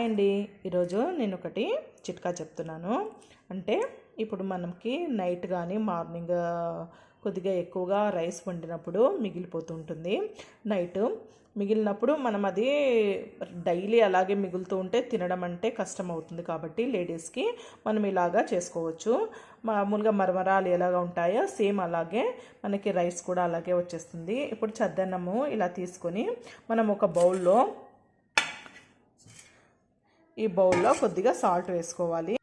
Hi అండి. ఈరోజు నేను ఒకటి చిట్కా చెప్తున్నాను. అంటే ఇప్పుడు మనకి నైట్ కానీ మార్నింగ్ కొద్దిగా ఎక్కువగా రైస్ వండినప్పుడు మిగిలిపోతూ ఉంటుంది. నైట్ మిగిలినప్పుడు మనం అది డైలీ అలాగే మిగులుతూ ఉంటే తినడం అంటే కష్టం అవుతుంది కాబట్టి లేడీస్కి మనం ఇలాగా చేసుకోవచ్చు. మామూలుగా మరమరాలు ఎలాగా ఉంటాయో సేమ్ అలాగే మనకి రైస్ కూడా అలాగే వచ్చేస్తుంది. ఇప్పుడు చద్దన్నము ఇలా తీసుకొని మనం ఒక బౌల్లో ఈ బౌల్లో కొద్దిగా సాల్ట్ వేసుకోవాలి.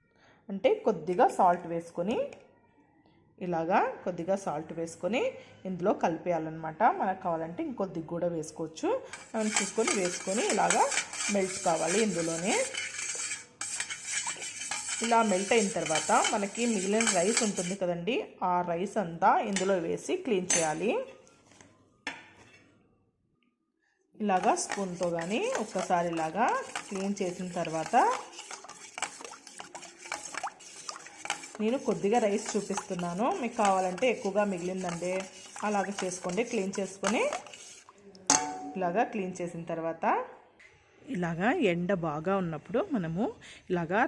అంటే కొద్దిగా సాల్ట్ వేసుకొని ఇలాగా కొద్దిగా సాల్ట్ వేసుకొని ఇందులో కలిపేయాలన్నమాట. మనకు కావాలంటే ఇంకొద్దిగా కూడా వేసుకోవచ్చు. మనం చూసుకొని వేసుకొని ఇలాగా మెల్ట్ కావాలి ఇందులోనే. ఇలా మెల్ట్ అయిన తర్వాత మనకి మిగిలిన రైస్ ఉంటుంది కదండి ఆ రైస్ అంతా ఇందులో వేసి క్లీన్ చేయాలి. ఇలాగా స్పూన్తో కానీ ఒక్కసారి ఇలాగా క్లీన్ చేసిన తర్వాత నేను కొద్దిగా రైస్ చూపిస్తున్నాను. మీకు కావాలంటే ఎక్కువగా మిగిలిందండి అలాగ చేసుకోండి. క్లీన్ చేసుకొని ఇలాగా క్లీన్ చేసిన తర్వాత ఇలాగా ఎండ బాగా ఉన్నప్పుడు మనము ఇలాగా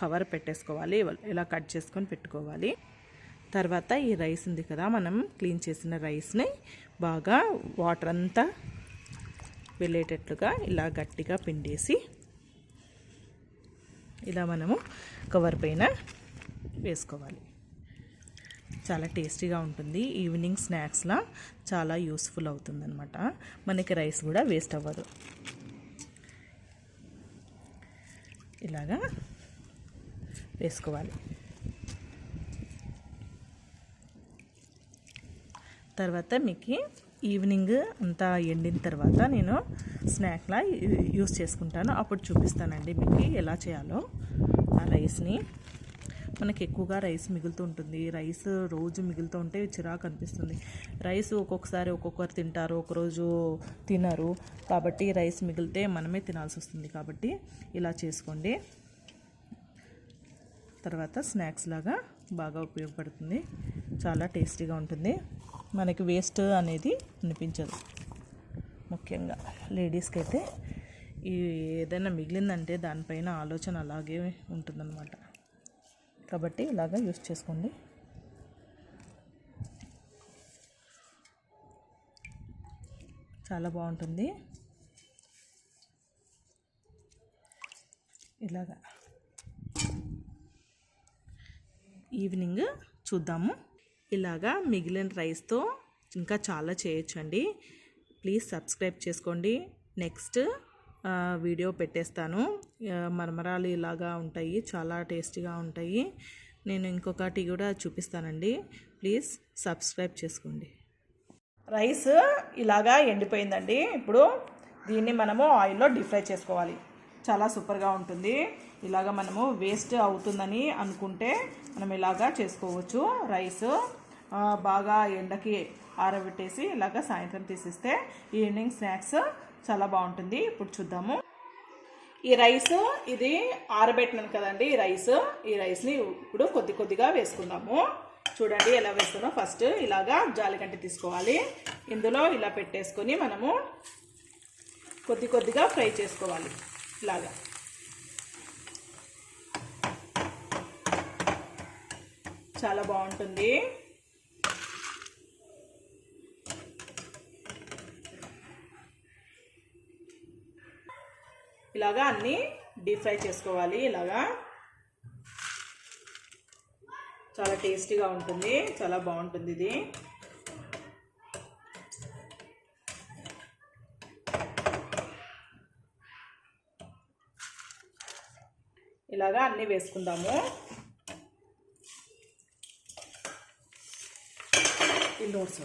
కవర్ పెట్టేసుకోవాలి. ఇలా కట్ చేసుకొని పెట్టుకోవాలి. తర్వాత ఈ రైస్ ఉంది కదా మనం క్లీన్ చేసిన రైస్ని బాగా వాటర్ అంతా వెళ్ళేటట్లుగా ఇలా గట్టిగా పిండేసి ఇలా మనము కవర్ పైన వేసుకోవాలి. చాలా టేస్టీగా ఉంటుంది. ఈవినింగ్ స్నాక్స్లా చాలా యూస్ఫుల్ అవుతుందనమాట మనకి రైస్ కూడా వేస్ట్ అవ్వదు. ఇలాగా వేసుకోవాలి. తర్వాత మీకు ఈవినింగ్ అంతా ఎండిన తర్వాత నేను స్నాక్లా యూస్ చేసుకుంటాను. అప్పుడు చూపిస్తానండి మీకు ఎలా చేయాలో ఆ రైస్ని. మనకి ఎక్కువగా రైస్ మిగులుతూ ఉంటుంది. రైస్ రోజు మిగులుతూ ఉంటే చిరాకు అనిపిస్తుంది. రైస్ ఒక్కొక్కసారి ఒక్కొక్కరు తింటారు ఒకరోజు తినరు. కాబట్టి రైస్ మిగిలితే మనమే తినాల్సి వస్తుంది. కాబట్టి ఇలా చేసుకోండి. తర్వాత స్నాక్స్ లాగా బాగా ఉపయోగపడుతుంది. చాలా టేస్టీగా ఉంటుంది. మనకి వేస్ట్ అనేది అనిపించదు. ముఖ్యంగా లేడీస్కి అయితే ఈ ఏదైనా మిగిలిందంటే దానిపైన ఆలోచన అలాగే ఉంటుందన్నమాట. కాబట్టి ఇలాగా యూస్ చేసుకోండి. చాలా బాగుంటుంది. ఇలాగా. ఈవినింగ్ చూద్దాము. ఇలాగా మిగిలిన రైస్తో ఇంకా చాలా చేయొచ్చండి. ప్లీజ్ సబ్స్క్రైబ్ చేసుకోండి. నెక్స్ట్ వీడియో పెట్టేస్తాను. మరమరాలు ఇలాగా ఉంటాయి చాలా టేస్టీగా ఉంటాయి. నేను ఇంకొకటి కూడా చూపిస్తానండి. ప్లీజ్ సబ్స్క్రైబ్ చేసుకోండి. రైస్ ఇలాగా ఎండిపోయిందండి. ఇప్పుడు దీన్ని మనము ఆయిల్లో డీప్ ఫ్రై చేసుకోవాలి. చాలా సూపర్గా ఉంటుంది. ఇలాగ మనము వేస్ట్ అవుతుందని అనుకుంటే మనం ఇలాగా చేసుకోవచ్చు. రైస్ బాగా ఎండకి ఆరబెట్టేసి ఇలాగ సాయంత్రం తీసిస్తే ఈవినింగ్ స్నాక్స్ చాలా బాగుంటుంది. ఇప్పుడు చూద్దాము. ఈ రైస్ ఇది ఆరబెట్టినాను కదండి ఈ రైస్. ఈ రైస్ని ఇప్పుడు కొద్ది కొద్దిగా వేసుకుందాము. చూడండి ఎలా వేసుకున్నాం ఫస్ట్ ఇలాగా జాలిగంటి తీసుకోవాలి. ఇందులో ఇలా పెట్టేసుకొని మనము కొద్ది కొద్దిగా ఫ్రై చేసుకోవాలి. ఇలాగా. చాలా బాగుంటుంది. ఇలాగా అన్నీ డీప్ ఫ్రై చేసుకోవాలి ఇలాగా. చాలా టేస్టీగా ఉంటుంది చాలా బాగుంటుంది ఇది. ఇలాగా అన్నీ వేసుకుందాము. ఈ నోట్స్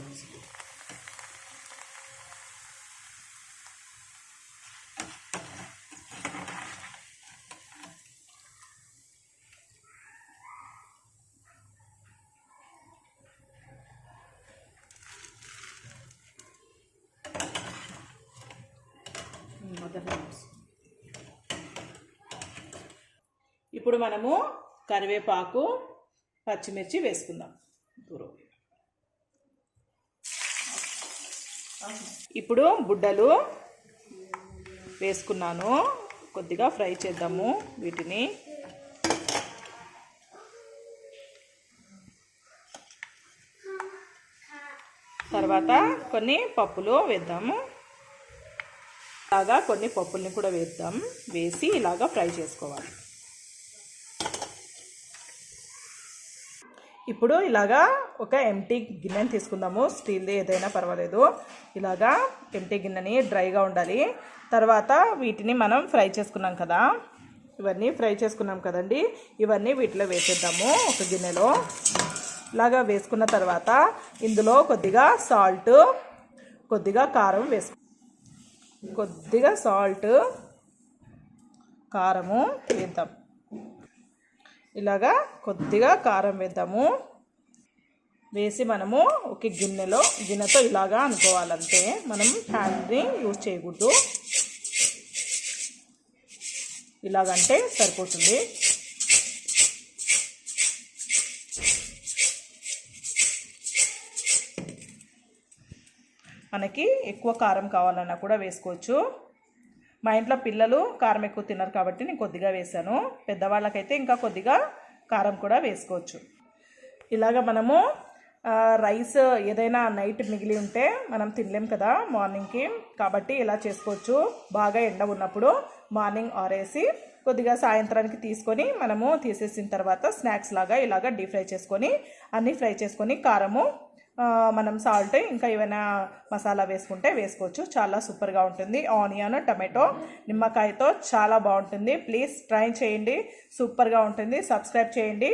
మదర్ నోట్స్ ఇప్పుడు మనము కరివేపాకు పచ్చిమిర్చి వేసుకుందాం. దూరం ఇప్పుడు బుడ్డలు వేసుకున్నాను. కొద్దిగా ఫ్రై చేద్దాము వీటిని. తర్వాత కొన్ని పప్పులు వేద్దాము. ఇలాగా కొన్ని పప్పుల్ని కూడా వేద్దాం. వేసి ఇలాగా ఫ్రై చేసుకోవాలి. ఇప్పుడు ఇలాగా ఒక ఎంటీ గిన్నెని తీసుకుందాము. స్టీల్ది ఏదైనా పర్వాలేదు. ఇలాగా ఎంటీ గిన్నెని డ్రైగా ఉండాలి. తర్వాత వీటిని మనం ఫ్రై చేసుకున్నాం కదా. ఇవన్నీ ఫ్రై చేసుకున్నాం కదండి. ఇవన్నీ వీటిలో వేసేద్దాము ఒక గిన్నెలో. ఇలాగా వేసుకున్న తర్వాత ఇందులో కొద్దిగా సాల్ట్ కొద్దిగా కారం వేసుకు కొద్దిగా సాల్ట్ కారము వేద్దాం. ఇలాగా కొద్దిగా కారం వేద్దాము. వేసి మనము ఒక గిన్నెలో గిన్నెతో ఇలాగా అనుకోవాలంటే మనం హ్యాండ్ని యూజ్ చేయకూడదు. ఇలాగంటే సరిపోతుంది. మనకి ఎక్కువ కారం కావాలన్నా కూడా వేసుకోవచ్చు. మా ఇంట్లో పిల్లలు కారం ఎక్కువ తిన్నారు కాబట్టి నేను కొద్దిగా వేసాను పెద్దవాళ్ళకైతే ఇంకా కొద్దిగా కారం కూడా వేసుకోవచ్చు. ఇలాగ మనము రైస్ ఏదైనా నైట్ మిగిలి ఉంటే మనం తినలేం కదా మార్నింగ్కి. కాబట్టి ఇలా చేసుకోవచ్చు. బాగా ఎండ ఉన్నప్పుడు మార్నింగ్ ఆరేసి కొద్దిగా సాయంత్రానికి తీసుకొని మనము తీసేసిన తర్వాత స్నాక్స్ లాగా ఇలాగ డీప్ ఫ్రై చేసుకొని అన్నీ ఫ్రై చేసుకొని కారము మనం సాల్ట్ ఇంకా ఏమైనా మసాలా వేసుకుంటే వేసుకోవచ్చు. చాలా సూపర్గా ఉంటుంది. ఆనియన్ టమాటో నిమ్మకాయతో చాలా బాగుంటుంది. ప్లీజ్ ట్రై చేయండి. సూపర్గా ఉంటుంది. సబ్స్క్రైబ్ చేయండి.